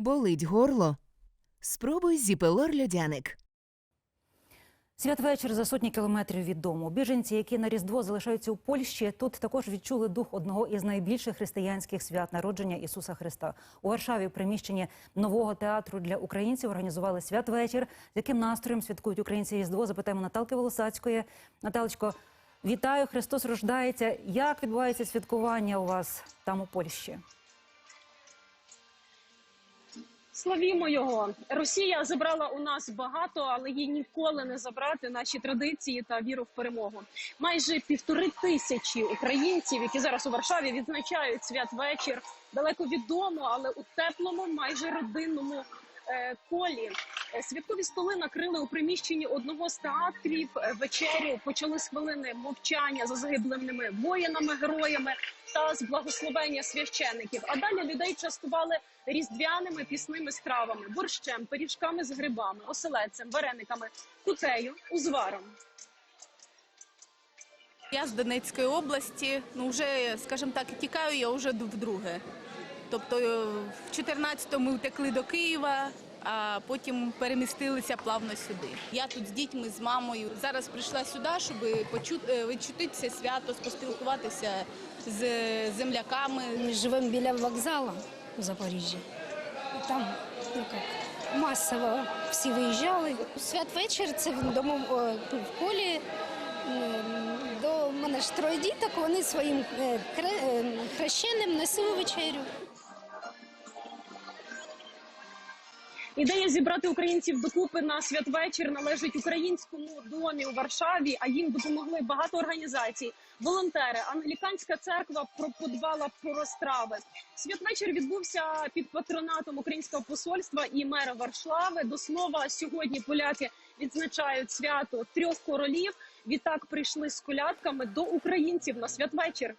Болить горло? Спробуй зіпелор льодяник. Святвечір за сотні кілометрів від дому. Біженці, які на Різдво залишаються у Польщі, тут також відчули дух одного із найбільших християнських свят народження Ісуса Христа. У Варшаві в приміщенні нового театру для українців організували святвечір. З яким настроєм святкують українці Різдво? Запитаємо Наталки Волосацької. Наталечко, вітаю! Христос рождається. Як відбувається святкування у вас там у Польщі? Славімо його. Росія забрала у нас багато, але їй ніколи не забрати наші традиції та віру в перемогу. Майже півтори тисячі українців, які зараз у Варшаві відзначають святвечір далеко відомо, але у теплому, майже родинному е, колі. Святкові столи накрили у приміщенні одного з театрів. Е, Вечерю почали з хвилини мовчання за загиблими воїнами, героями та з благословення священиків. А далі людей частували різдвяними пісними стравами, борщем, пиріжками з грибами, оселедцем, варениками, кутею, узваром. Я з Донецької області. Ну вже, скажімо так, тікаю я вже вдруге. Тобто е, в 14-му втекли до Києва, а потім перемістилися плавно сюди. Я тут з дітьми, з мамою. Зараз прийшла сюди, щоб е, відчути це свято, поспілкуватися з земляками. Ми живемо біля вокзалу в Запоріжжі. Там ну, як, масово всі виїжджали. Святвечір це в дому в колі. До мене ж троє діток, вони своїм е, е, хрещеним несили вечерю. Ідея зібрати українців докупи на святвечір належить українському домі у Варшаві. А їм допомогли багато організацій, волонтери. Англіканська церква подбала про страви. Святвечір відбувся під патронатом українського посольства і мера Варшави. До слова, сьогодні поляки відзначають свято трьох королів. Відтак прийшли з колядками до українців на святвечір.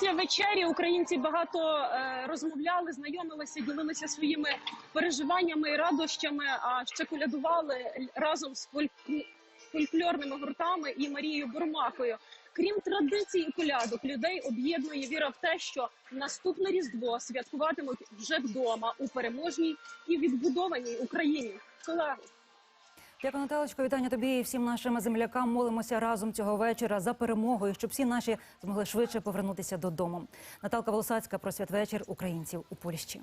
Після вечері українці багато е, розмовляли, знайомилися, ділилися своїми переживаннями і радощами. А ще колядували разом з фольк- фольклорними гуртами і Марією Бурмакою. Крім традицій і колядок, людей об'єднує віра в те, що наступне різдво святкуватимуть вже вдома у переможній і відбудованій Україні. Колеги. Дякую, Наталочко. Вітання тобі і всім нашим землякам. Молимося разом цього вечора за перемогою, щоб всі наші змогли швидше повернутися додому. Наталка Волосацька про святвечір українців у Польщі.